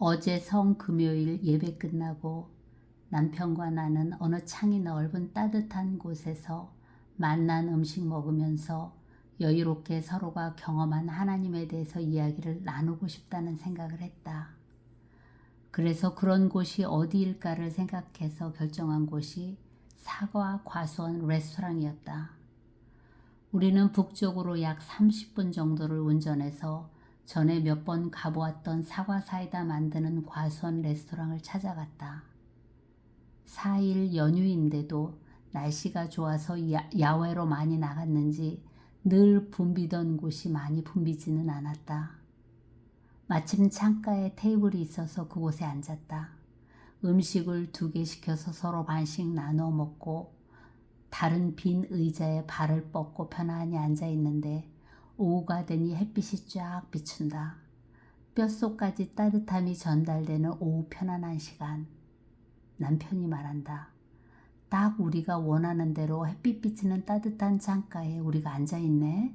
어제 성 금요일 예배 끝나고 남편과 나는 어느 창이 넓은 따뜻한 곳에서 맛난 음식 먹으면서 여유롭게 서로가 경험한 하나님에 대해서 이야기를 나누고 싶다는 생각을 했다. 그래서 그런 곳이 어디일까를 생각해서 결정한 곳이 사과 과수원 레스토랑이었다. 우리는 북쪽으로 약 30분 정도를 운전해서 전에 몇 번 가보았던 사과 사이다 만드는 과수원 레스토랑을 찾아갔다. 4일 연휴인데도 날씨가 좋아서 야, 야외로 많이 나갔는지 늘 붐비던 곳이 많이 붐비지는 않았다. 마침 창가에 테이블이 있어서 그곳에 앉았다. 음식을 두 개 시켜서 서로 반씩 나눠 먹고 다른 빈 의자에 발을 뻗고 편안히 앉아 있는데 오후가 되니 햇빛이 쫙 비춘다. 뼛속까지 따뜻함이 전달되는 오후 편안한 시간. 남편이 말한다. 딱 우리가 원하는 대로 햇빛 비치는 따뜻한 창가에 우리가 앉아 있네.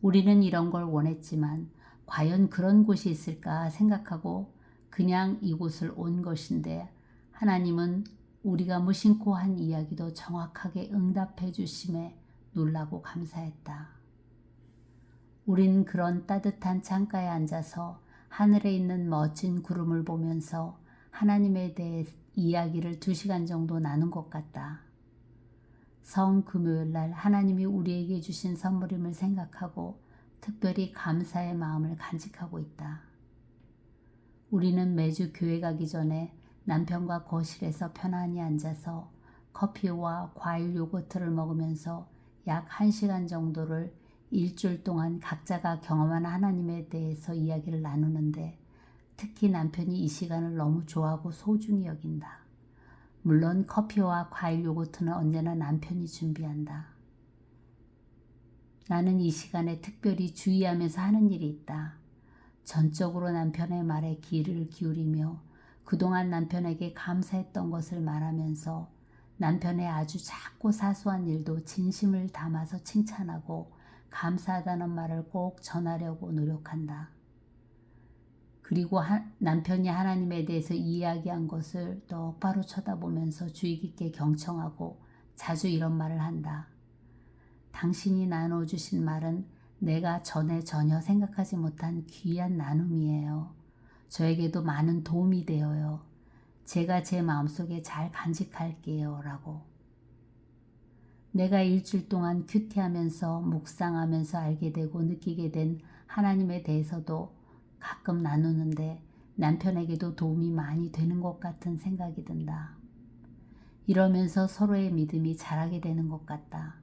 우리는 이런 걸 원했지만 과연 그런 곳이 있을까 생각하고 그냥 이곳을 온 것인데 하나님은 우리가 무심코 한 이야기도 정확하게 응답해 주심에 놀라고 감사했다. 우린 그런 따뜻한 창가에 앉아서 하늘에 있는 멋진 구름을 보면서 하나님에 대해 이야기를 두 시간 정도 나눈 것 같다. 성 금요일 날 하나님이 우리에게 주신 선물임을 생각하고 특별히 감사의 마음을 간직하고 있다. 우리는 매주 교회 가기 전에 남편과 거실에서 편안히 앉아서 커피와 과일 요거트를 먹으면서 약 1시간 정도를 일주일 동안 각자가 경험한 하나님에 대해서 이야기를 나누는데 특히 남편이 이 시간을 너무 좋아하고 소중히 여긴다. 물론 커피와 과일 요거트는 언제나 남편이 준비한다. 나는 이 시간에 특별히 주의하면서 하는 일이 있다. 전적으로 남편의 말에 귀를 기울이며 그동안 남편에게 감사했던 것을 말하면서 남편의 아주 작고 사소한 일도 진심을 담아서 칭찬하고 감사하다는 말을 꼭 전하려고 노력한다. 그리고 하, 남편이 하나님에 대해서 이야기한 것을 똑바로 쳐다보면서 주의 깊게 경청하고 자주 이런 말을 한다. 당신이 나눠주신 말은 내가 전에 전혀 생각하지 못한 귀한 나눔이에요. 저에게도 많은 도움이 되어요. 제가 제 마음속에 잘 간직할게요. 라고. 내가 일주일 동안 큐티하면서 묵상하면서 알게 되고 느끼게 된 하나님에 대해서도 가끔 나누는데 남편에게도 도움이 많이 되는 것 같은 생각이 든다. 이러면서 서로의 믿음이 자라게 되는 것 같다.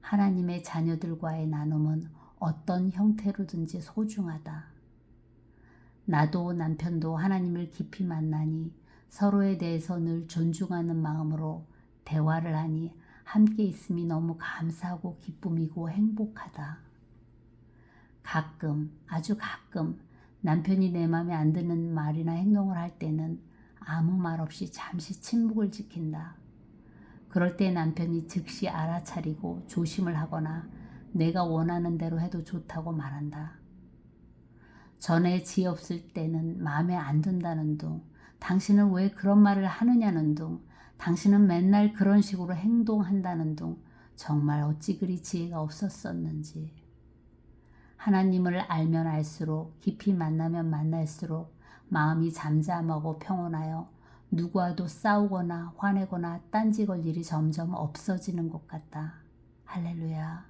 하나님의 자녀들과의 나눔은 어떤 형태로든지 소중하다. 나도 남편도 하나님을 깊이 만나니 서로에 대해서 늘 존중하는 마음으로 대화를 하니 함께 있음이 너무 감사하고 기쁨이고 행복하다. 가끔, 아주 가끔 남편이 내 마음에 안 드는 말이나 행동을 할 때는 아무 말 없이 잠시 침묵을 지킨다. 그럴 때 남편이 즉시 알아차리고 조심을 하거나 내가 원하는 대로 해도 좋다고 말한다. 전에 지 없을 때는 마음에 안 든다는 둥, 당신은 왜 그런 말을 하느냐는 둥, 당신은 맨날 그런 식으로 행동한다는 둥, 정말 어찌 그리 지혜가 없었었는지. 하나님을 알면 알수록 깊이 만나면 만날수록 마음이 잠잠하고 평온하여 누구와도 싸우거나 화내거나 딴지 걸 일이 점점 없어지는 것 같다. 할렐루야.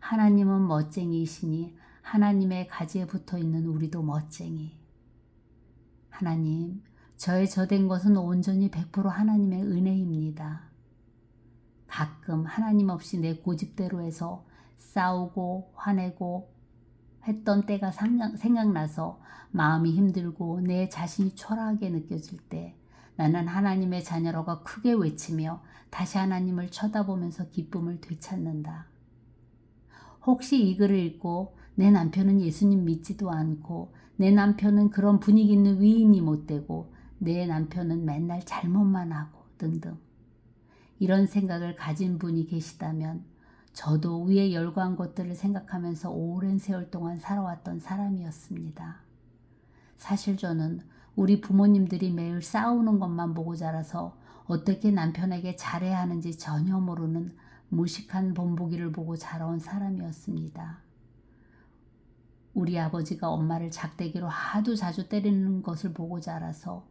하나님은 멋쟁이이시니 하나님의 가지에 붙어 있는 우리도 멋쟁이. 하나님, 저의 저된 것은 온전히 100% 하나님의 은혜입니다. 가끔 하나님 없이 내 고집대로 해서 싸우고 화내고 했던 때가 생각나서 마음이 힘들고 내 자신이 초라하게 느껴질 때 나는 하나님의 자녀로가 크게 외치며 다시 하나님을 쳐다보면서 기쁨을 되찾는다. 혹시 이 글을 읽고 내 남편은 예수님 믿지도 않고 내 남편은 그런 분위기 있는 위인이 못 되고 내 남편은 맨날 잘못만 하고 등등 이런 생각을 가진 분이 계시다면 저도 위에 열거한 것들을 생각하면서 오랜 세월 동안 살아왔던 사람이었습니다. 사실 저는 우리 부모님들이 매일 싸우는 것만 보고 자라서 어떻게 남편에게 잘해야 하는지 전혀 모르는 무식한 본보기를 보고 자라온 사람이었습니다. 우리 아버지가 엄마를 작대기로 하도 자주 때리는 것을 보고 자라서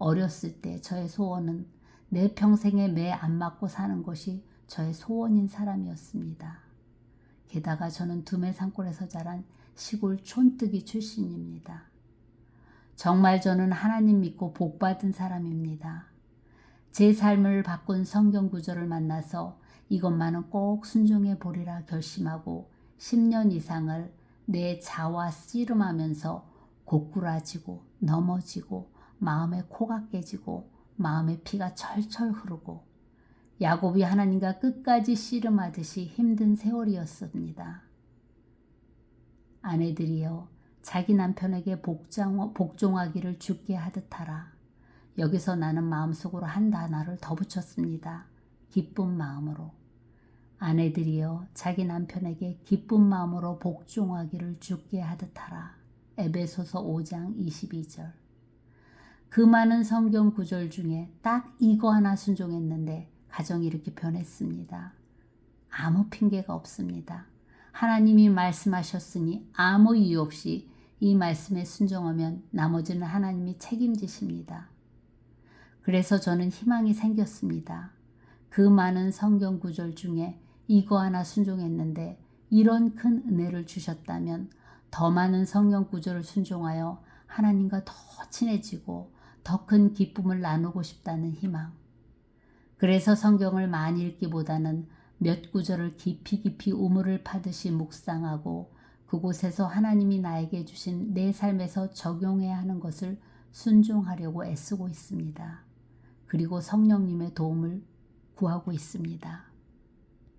어렸을 때 저의 소원은 내 평생에 매 안 맞고 사는 것이 저의 소원인 사람이었습니다. 게다가 저는 두메 산골에서 자란 시골 촌뜨기 출신입니다. 정말 저는 하나님 믿고 복 받은 사람입니다. 제 삶을 바꾼 성경 구절을 만나서 이것만은 꼭 순종해 보리라 결심하고 10년 이상을 내 자와 씨름하면서 고꾸라지고 넘어지고 마음에 코가 깨지고 마음에 피가 철철 흐르고 야곱이 하나님과 끝까지 씨름하듯이 힘든 세월이었습니다. 아내들이여 자기 남편에게 복장, 복종하기를 죽게 하듯 하라. 여기서 나는 마음속으로 한 단어를 더 붙였습니다. 기쁜 마음으로. 아내들이여 자기 남편에게 기쁜 마음으로 복종하기를 죽게 하듯 하라. 에베소서 5장 22절. 그 많은 성경 구절 중에 딱 이거 하나 순종했는데 가정이 이렇게 변했습니다. 아무 핑계가 없습니다. 하나님이 말씀하셨으니 아무 이유 없이 이 말씀에 순종하면 나머지는 하나님이 책임지십니다. 그래서 저는 희망이 생겼습니다. 그 많은 성경 구절 중에 이거 하나 순종했는데 이런 큰 은혜를 주셨다면 더 많은 성경 구절을 순종하여 하나님과 더 친해지고 더 큰 기쁨을 나누고 싶다는 희망. 그래서 성경을 많이 읽기보다는 몇 구절을 깊이 깊이 우물을 파듯이 묵상하고 그곳에서 하나님이 나에게 주신 내 삶에서 적용해야 하는 것을 순종하려고 애쓰고 있습니다. 그리고 성령님의 도움을 구하고 있습니다.